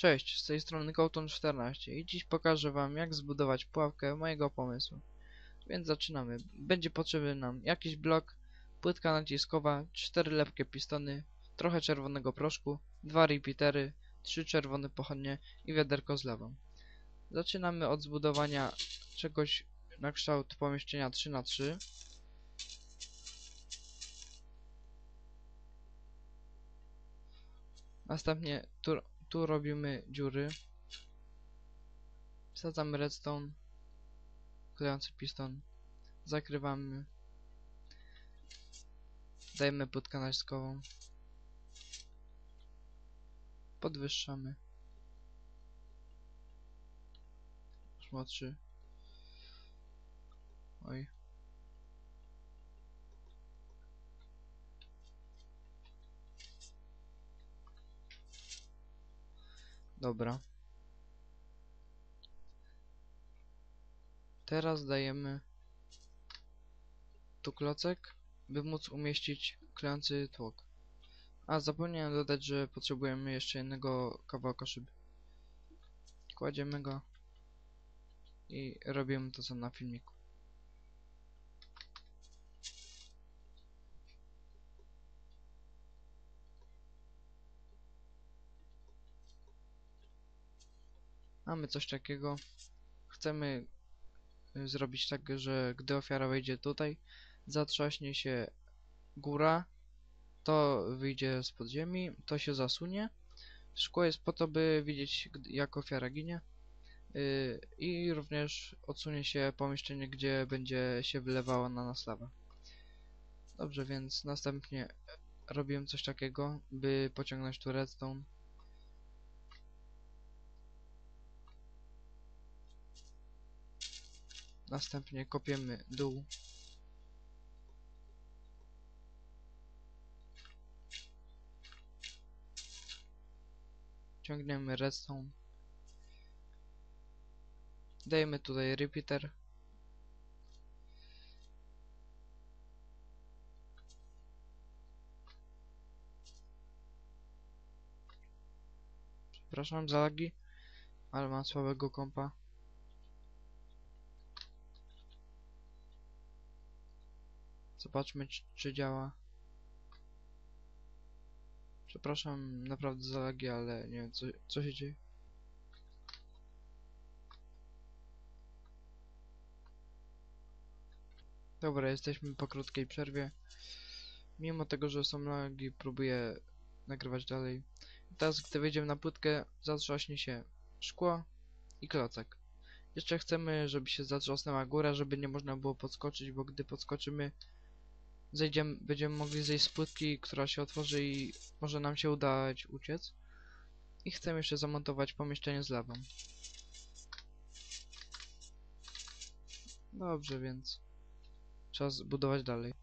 Cześć, z tej strony Kołton14 i dziś pokażę wam jak zbudować pułapkę mojego pomysłu. Więc zaczynamy. Będzie potrzebny nam jakiś blok, płytka naciskowa, 4 lepkie pistony, trochę czerwonego proszku, dwa repeatery, 3 czerwone pochodnie i wiaderko z lawą. Zaczynamy od zbudowania czegoś na kształt pomieszczenia 3x3. Następnie tu, tu robimy dziury. Wsadzamy redstone, klejący piston, zakrywamy, dajemy płytkę naciskową, podwyższamy. Szmo 3. Oj. Dobra. Teraz dajemy tu klocek, by móc umieścić klejący tłok. A zapomniałem dodać, że potrzebujemy jeszcze jednego kawałka szyby. Kładziemy go i robimy to co na filmiku. Mamy coś takiego. Chcemy y, zrobić tak, że gdy ofiara wejdzie tutaj, zatrzaśnie się góra, to wyjdzie z podziemi, to się zasunie. Szkło jest po to, by widzieć jak ofiara ginie. Yy, I również odsunie się pomieszczenie, gdzie będzie się wylewała na nas lawa. Dobrze, więc następnie robiłem coś takiego, by pociągnąć tu redstone. Następnie kopiemy dół. Ciągniemy redstone. Dajemy tutaj repeater. Przepraszam za lagi, ale mam słabego kompa. Zobaczmy, czy, czy działa. Przepraszam naprawdę za lagi, ale nie wiem, co, co się dzieje. Dobra, jesteśmy po krótkiej przerwie. Mimo tego, że są lagi, próbuję nagrywać dalej. Teraz, gdy wejdziemy na płytkę, zatrzaśnie się szkło i klocek. Jeszcze chcemy, żeby się zatrzasnęła góra, żeby nie można było podskoczyć, bo gdy podskoczymy, zejdziemy, będziemy mogli zejść z płytki, która się otworzy i może nam się udać uciec. I chcemy jeszcze zamontować pomieszczenie z lawą. Dobrze, więc trzeba zbudować dalej.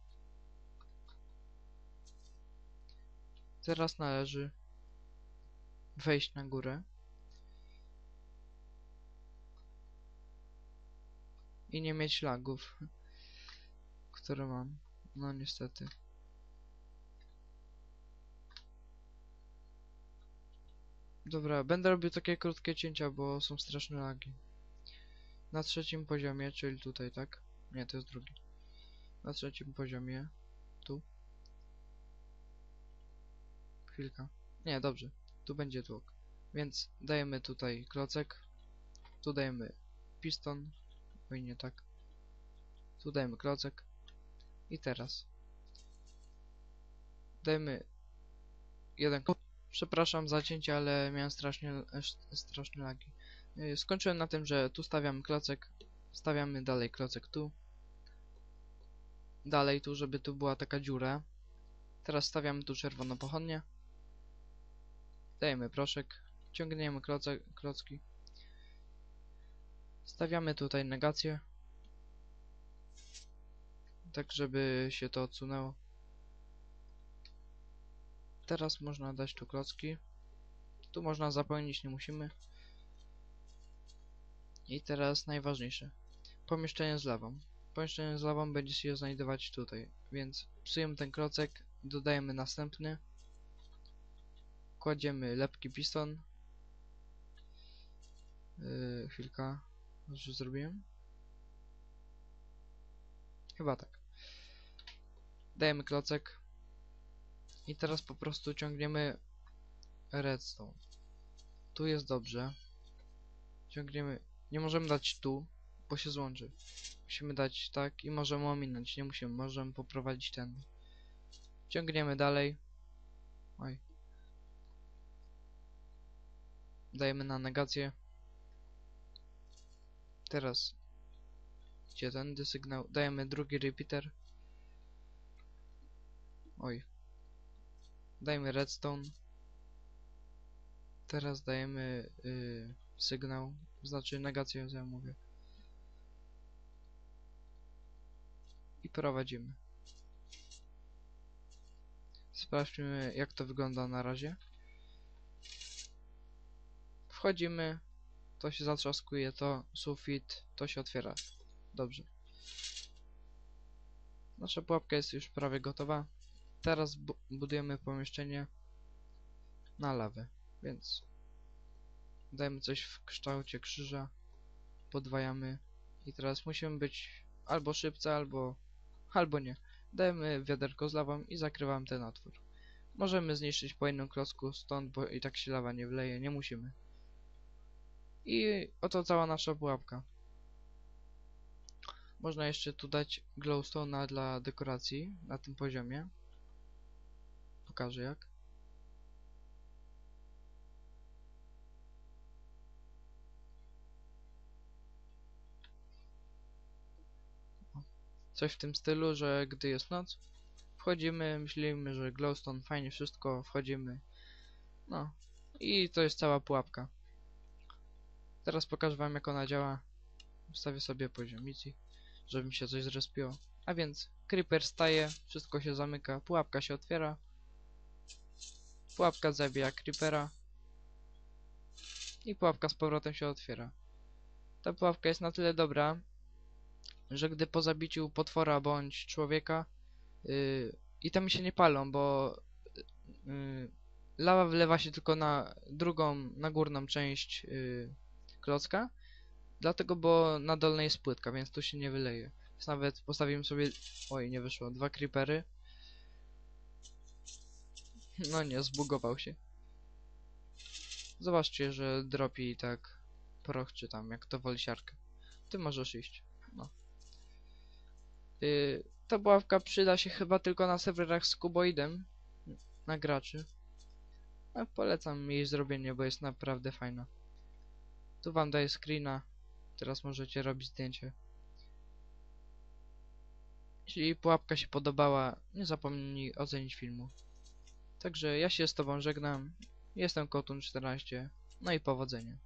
Teraz należy wejść na górę i nie mieć lagów, które mam. No niestety. Dobra, będę robił takie krótkie cięcia, bo są straszne lagi. Na trzecim poziomie, czyli tutaj, tak? Nie, to jest drugi. Na trzecim poziomie. Tu. Chwilka. Nie, dobrze. Tu będzie tłok. Więc dajemy tutaj klocek. Tu dajemy piston. Oj, nie tak. Tu dajemy klocek. I teraz dajmy jeden Przepraszam za cięcie, ale miałem strasznie, straszne lagi. Y, skończyłem na tym, że tu stawiamy klocek, stawiamy dalej klocek tu. Dalej tu, żeby tu była taka dziura. Teraz stawiamy tu czerwoną pochodnię. Dajemy proszek, ciągniemy klocek, klocki. Stawiamy tutaj negację tak żeby się to odsunęło. Teraz można dać tu klocki. Tu można zapełnić, nie musimy. I teraz najważniejsze. Pomieszczenie z lawą. Pomieszczenie z lawą będzie się znajdować tutaj, więc psujemy ten klocek, dodajemy następny. Kładziemy lepki piston. Yy, chwilka. Już zrobiłem? Chyba tak. Dajemy klocek. I teraz po prostu ciągniemy redstone. Tu jest dobrze. Ciągniemy. Nie możemy dać tu, bo się złączy. Musimy dać tak i możemy ominąć. Nie musimy, możemy poprowadzić ten. Ciągniemy dalej. Oj. Dajemy na negację. Teraz idzie tędy sygnał. Dajemy drugi repeater. Oj. Dajmy redstone. Teraz dajemy y, sygnał, znaczy negację, co ja mówię. I prowadzimy. Sprawdźmy, jak to wygląda na razie. Wchodzimy, to się zatrzaskuje, to sufit, to się otwiera. Dobrze. Nasza pułapka jest już prawie gotowa. Teraz bu budujemy pomieszczenie na lawę, więc dajmy coś w kształcie krzyża, podwajamy i teraz musimy być albo szybcy, albo, albo nie. Dajemy wiaderko z lawą i zakrywam ten otwór. Możemy zniszczyć po jednym klocku stąd, bo i tak się lawa nie wleje, nie musimy. I oto cała nasza pułapka. Można jeszcze tu dać glowstone'a dla dekoracji na tym poziomie. Pokażę jak. Coś w tym stylu, że gdy jest noc, wchodzimy, myślimy, że glowstone fajnie wszystko, wchodzimy. No. I to jest cała pułapka. Teraz pokażę wam jak ona działa. Wstawię sobie poziomicy, żeby mi się coś zrespiło. A więc creeper staje, wszystko się zamyka, pułapka się otwiera. Pułapka zabija creepera. I pułapka z powrotem się otwiera. Ta pułapka jest na tyle dobra, że gdy po zabiciu potwora bądź człowieka yy, itemy się nie palą, bo yy, lawa wylewa się tylko na drugą, na górną część yy, klocka. Dlatego, bo na dolnej jest płytka, więc tu się nie wyleje. Więc nawet postawimy sobie... Oj, nie wyszło. Dwa creepery. No nie, zbugował się. Zobaczcie, że dropi tak proch czy tam, jak to woli siarkę. Ty możesz iść. No. Yy, ta buławka przyda się chyba tylko na serwerach z kuboidem na graczy. A polecam jej zrobienie, bo jest naprawdę fajna. Tu wam daję screena. Teraz możecie robić zdjęcie. Jeśli pułapka się podobała, nie zapomnij ocenić filmu. Także ja się z tobą żegnam. Jestem Kotun14. No i powodzenia.